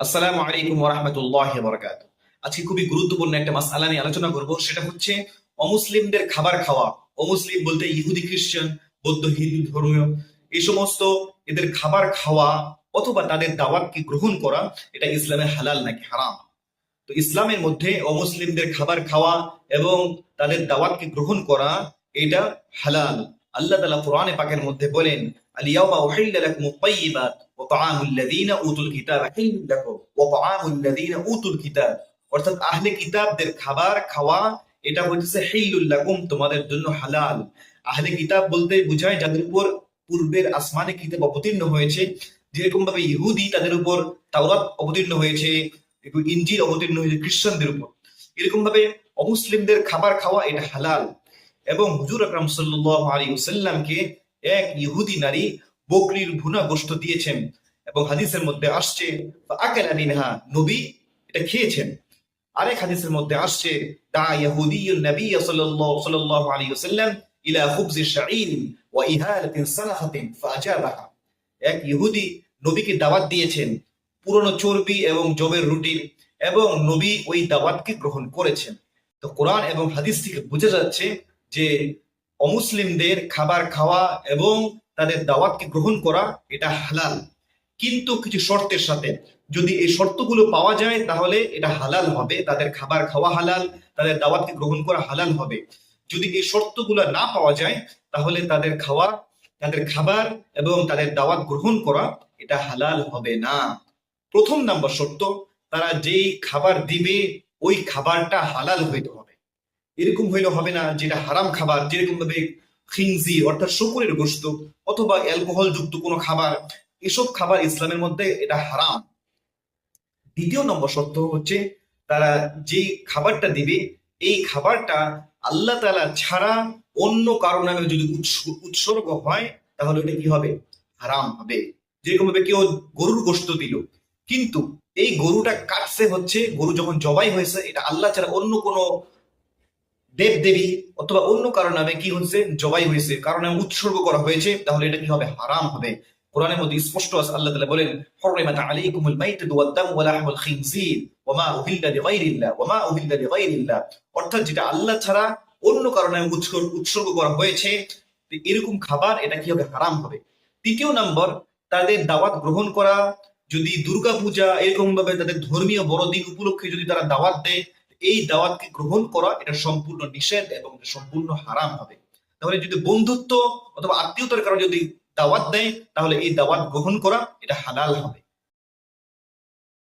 আসসালামু আলাইকুম ওরহামতুল্লাহ বরকাত আজকে খুবই গুরুত্বপূর্ণ একটা মাসালা নিয়ে আলোচনা করব, সেটা হচ্ছে অমুসলিমদের খাবার খাওয়া। অমুসলিম বলতে ইহুদি খ্রিস্টান বৌদ্ধ, হিন্দু, ধর্মীয়, এই সমস্ত এদের খাবার খাওয়া অথবা তাদের দাওয়াতকে গ্রহণ করা, এটা ইসলামে হালাল নাকি হারাম? তো ইসলামের মধ্যে অমুসলিমদের খাবার খাওয়া এবং তাদের দাওয়াতকে গ্রহণ করা, এটা হালাল। আল্লাহ তাআলা কোরআনে পাকের মধ্যে বলেন তাআমুল লাযীনা উতুল কিতাবা হিল্লুল লাকুম ওয়া তাআমুল লাযীনা উতুল কিতাব অর্থাৎ আহলে কিতাবদের খাবার, খাওয়া, এটা হচ্ছে হিল্লুল লাকুম, তোমাদের জন্য হালাল। আহলে কিতাব বলতে বোঝায় যাদের উপর পূর্বের আসমানে কিতাব অবতীর্ণ হয়েছে যেরকম ভাবে ইহুদি তাদের উপর তাওরাত অবতীর্ণ হয়েছে ইঞ্জিল অবতীর্ণ হয়েছে খ্রিস্টানদের উপর। এরকম ভাবে অমুসলিমদের খাবার খাওয়া এটা হালাল। এবং হুজুর আকরাম সাল্লাল্লাহু আলাইহি ওয়াসাল্লামকে এক ইহুদি নারী বকরির ভুনা গোশত দিয়েছেন এবং হাদিসের মধ্যে আসছে আকালা মিনহা নবী এটা খেয়েছেন। আরেক হাদিসের মধ্যে আসছে, দা ইয়াহুদিয়ুন নবী সাল্লাল্লাহু সাল্লাল্লাহু আলাইহি ওয়াসাল্লাম ইলা খুবজি শাঈর ওয়া ইহালাতিন সালাহাতিন ফাজাবাহা এক ইহুদি নবীকে দাওয়াত দিয়েছেন, পুরনো চর্বি এবং জবের রুটির এবং নবী ওই দাওয়াতকে গ্রহণ করেছেন। তো কোরআন এবং হাদিস থেকে বোঝা যাচ্ছে যে অমুসলিমদের খাবার খাওয়া এবং তাদের দাওয়াতকে গ্রহণ করা, এটা হালাল। কিন্তু কিছু শর্তের সাথে, যদি এই শর্তগুলো পাওয়া যায়, তাহলে এটা হালাল হবে। তাদের খাবার খাওয়া হালাল, তাদের দাওয়াতকে গ্রহণ করা হালাল হবে। যদি এই শর্তগুলো না পাওয়া যায়, তাহলে তাদের খাওয়া, তাদের খাবার এবং তাদের দাওয়াত গ্রহণ করা, এটা হালাল হবে না। প্রথম নাম্বার শর্ত, তারা যেই খাবার দিবে, ওই খাবারটা হালাল হইতে হবে। এরকম হইলে হবে না যেটা হারাম খাবার যেরকম ভাবে খিনজি, অর্থাৎ শুকুরের গোস্ত অথবা অ্যালকোহল যুক্ত কোনো খাবার, এসব খাবার ইসলামের মধ্যে এটা হারাম। দ্বিতীয় নম্বর শর্ত হচ্ছে তারা যে খাবারটা দিবে, এই খাবারটা আল্লাহ তালা ছাড়া অন্য কারও নামে যদি উৎস- উৎসর্গ হয়, তাহলে এটা কি হবে? হারাম হবে। যেরকম ভাবে কেউ গরুর গোস্ত দিল, কিন্তু এই গরুটা কাটছে হচ্ছে, গরু যখন জবাই হয়েছে, এটা আল্লাহ ছাড়া অন্য কোনো দেব দেবী অথবা অন্য কারও নামে কি হচ্ছে? জবাই হয়েছে। কারণ উৎসর্গ করা হয়েছে, তাহলে এটা কি হবে? হারাম হবে। কোরআনের মধ্যে স্পষ্ট আছে, আল্লাহ বলেন ওয়া লাহমুল খিনজির উহিল্লা উহিল্লা অর্থাৎ যেটা আল্লাহ ছাড়া অন্য কারও নামে উৎসর্গ করা হয়েছে, এরকম খাবার এটা কি হবে? হারাম হবে। তৃতীয় নাম্বার, তাদের দাওয়াত গ্রহণ করা, যদি দুর্গা পূজা এরকম ভাবে তাদের ধর্মীয় বড়দিন উপলক্ষে যদি তারা দাওয়াত দেয় এই দাওয়াতকে গ্রহণ করা, এটা সম্পূর্ণ নিষেধ এবং সম্পূর্ণ হারাম হবে। তাহলে যদি বন্ধুত্ব অথবা আত্মীয়তার কারণে যদি দাওয়াত দেয়, তাহলে এই দাওয়াত গ্রহণ করা, এটা হালাল হবে।